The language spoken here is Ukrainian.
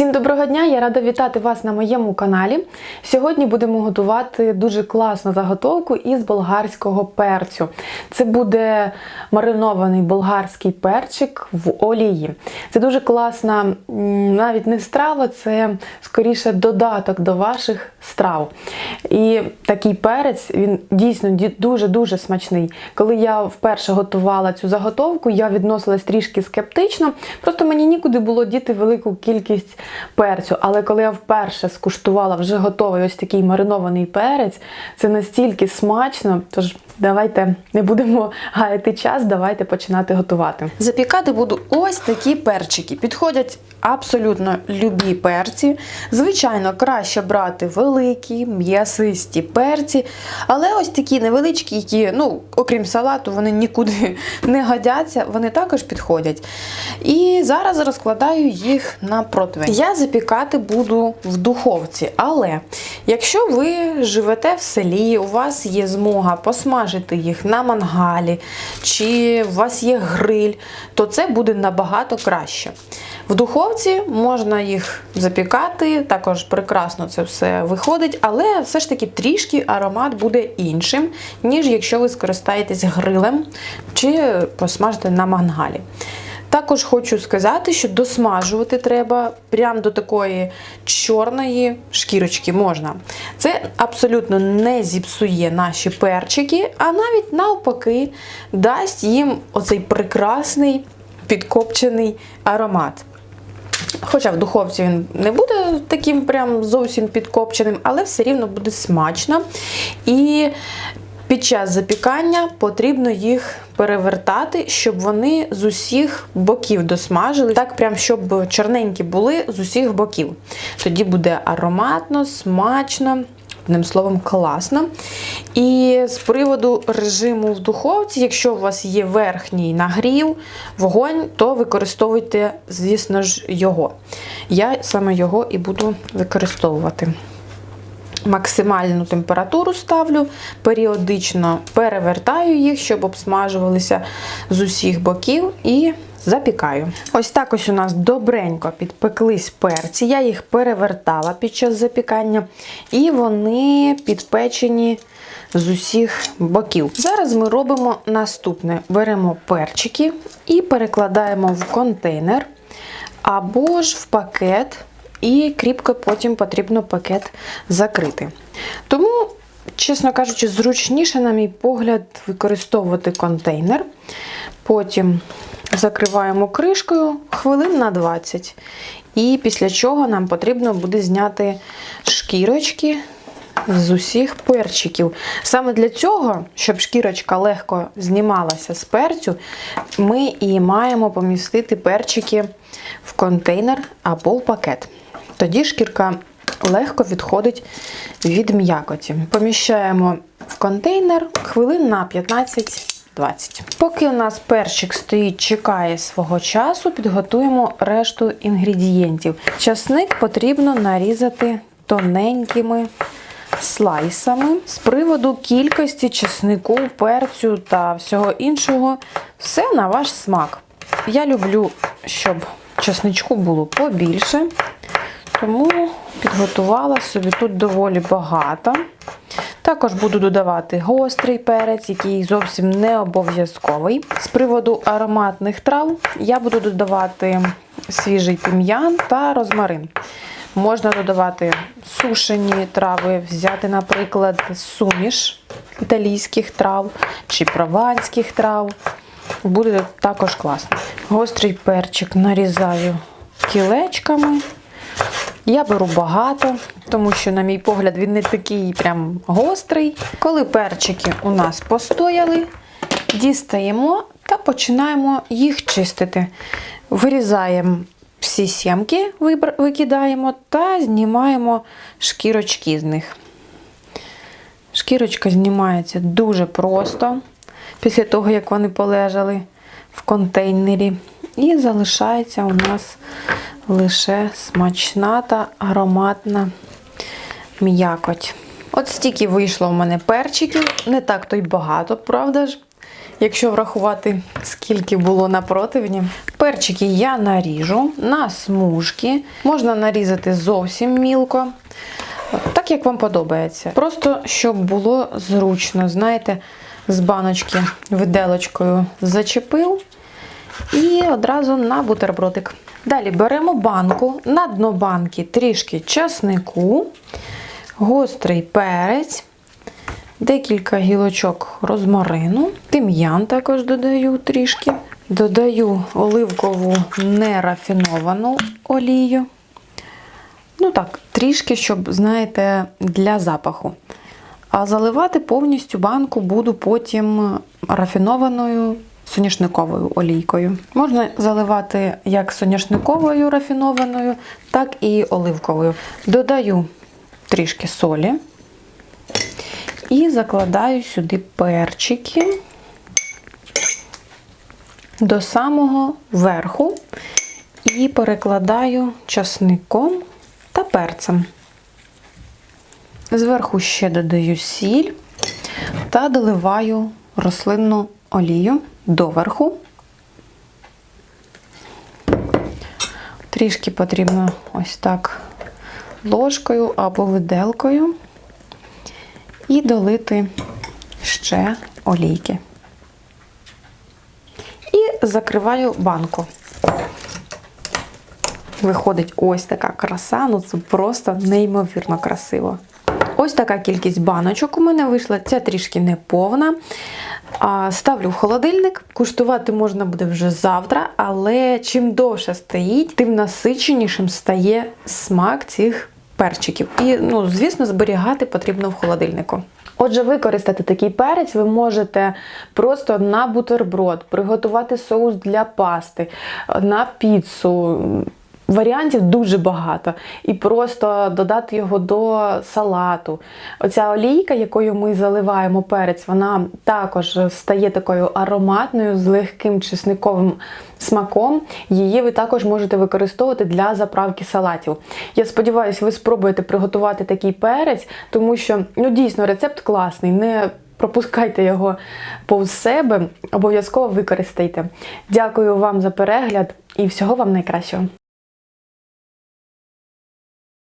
Всім доброго дня! Я рада вітати вас на моєму каналі. Сьогодні будемо готувати дуже класну заготовку із болгарського перцю. Це буде маринований болгарський перчик в олії. Це дуже класна, навіть не страва, це скоріше додаток до ваших страв. І такий перець він дійсно дуже-дуже смачний. Коли я вперше готувала цю заготовку, я відносилась трішки скептично. Просто мені нікуди було діти велику кількість перцю. Але коли я вперше скуштувала вже готовий ось такий маринований перець, це настільки смачно. Тож давайте не будемо гаяти час, давайте починати готувати. Запікати буду ось такі перчики. Підходять абсолютно любі перці. Звичайно, краще брати великі, м'ясисті перці, але ось такі невеличкі, які, ну, окрім салату, вони нікуди не годяться, вони також підходять. І зараз розкладаю їх на противень. Я запікати буду в духовці, але якщо ви живете в селі, у вас є змога посмажити їх на мангалі, чи у вас є гриль, то це буде набагато краще. В духовці можна їх запікати, також прекрасно це все виходить, але все ж таки трішки аромат буде іншим, ніж якщо ви скористаєтесь грилем чи посмажите на мангалі. Також хочу сказати, що досмажувати треба прямо до такої чорної шкірочки можна. Це абсолютно не зіпсує наші перчики, а навіть навпаки дасть їм оцей прекрасний підкопчений аромат. Хоча в духовці він не буде таким прям зовсім підкопченим, але все рівно буде смачно. І під час запікання потрібно їх перевертати, щоб вони з усіх боків досмажили. Так, прям щоб чорненькі були з усіх боків. Тоді буде ароматно, смачно. Одним словом, класно. І з приводу режиму в духовці, якщо у вас є верхній нагрів, вогонь, то використовуйте, звісно ж, його. Я саме його і буду використовувати. Максимальну температуру ставлю, періодично перевертаю їх, щоб обсмажувалися з усіх боків і запікаю. Ось так ось у нас добренько підпеклись перці. Я їх перевертала під час запікання, і вони підпечені з усіх боків. Зараз ми робимо наступне: беремо перчики і перекладаємо в контейнер або ж в пакет. І кріпко потім потрібно пакет закрити. Тому, чесно кажучи, зручніше, на мій погляд, використовувати контейнер. Потім закриваємо кришкою хвилин на 20. І після чого нам потрібно буде зняти шкірочки з усіх перчиків. Саме для цього, щоб шкірочка легко знімалася з перцю, ми і маємо помістити перчики в контейнер або в пакет. Тоді шкірка легко відходить від м'якоті. Поміщаємо в контейнер хвилин на 15-20. Поки у нас перчик стоїть, чекає свого часу, підготуємо решту інгредієнтів. Часник потрібно нарізати тоненькими слайсами. З приводу кількості чеснику, перцю та всього іншого, все на ваш смак. Я люблю, щоб чесничку було побільше. Тому підготувала собі тут доволі багато. Також буду додавати гострий перець, який зовсім не обов'язковий. З приводу ароматних трав я буду додавати свіжий тим'ян та розмарин. Можна додавати сушені трави, взяти, наприклад, суміш італійських трав чи прованських трав. Буде також класно. Гострий перчик нарізаю кілечками. Я беру багато, тому що, на мій погляд, він не такий прям гострий. Коли перчики у нас постояли, дістаємо та починаємо їх чистити. Вирізаємо всі сімки, викидаємо та знімаємо шкірочки з них. Шкірочка знімається дуже просто після того, як вони полежали в контейнері. І залишається у нас лише смачна та ароматна м'якоть. От стільки вийшло у мене перчиків, не так то й багато, правда ж? якщо врахувати, скільки було на противні. Перчики я наріжу на смужки. Можна нарізати зовсім мілко. Так, як вам подобається. Просто щоб було зручно, знаєте, з баночки виделочкою зачепив і одразу на бутербродик. Далі беремо банку, на дно банки трішки часнику, гострий перець, декілька гілочок розмарину, тим'ян також додаю трішки. Додаю оливкову нерафіновану олію. Ну так, трішки, щоб, знаєте, для запаху. А заливати повністю банку буду потім рафінованою соняшниковою олійкою. Можна заливати як соняшниковою рафінованою, так і оливковою. Додаю трішки солі і закладаю сюди перчики до самого верху і перекладаю часником та перцем. Зверху ще додаю сіль та доливаю рослинну олію доверху. Трішки потрібно ось так ложкою або виделкою і долити ще олійки. І закриваю банку. Виходить ось така краса, ну це просто неймовірно красиво. Ось така кількість баночок у мене вийшла, ця трішки не повна. А, Ставлю в холодильник. Куштувати можна буде вже завтра, але чим довше стоїть, тим насиченішим стає смак цих перчиків. І, ну, звісно, зберігати потрібно в холодильнику. Отже, використати такий перець ви можете просто на бутерброд, приготувати соус для пасти, на піцу. Варіантів дуже багато. І просто додати його до салату. Оця олійка, якою ми заливаємо перець, вона також стає такою ароматною, з легким чесниковим смаком. Її ви також можете використовувати для заправки салатів. Я сподіваюся, ви спробуєте приготувати такий перець, тому що ну, дійсно рецепт класний. Не пропускайте його повз себе, обов'язково використайте. Дякую вам за перегляд і всього вам найкращого.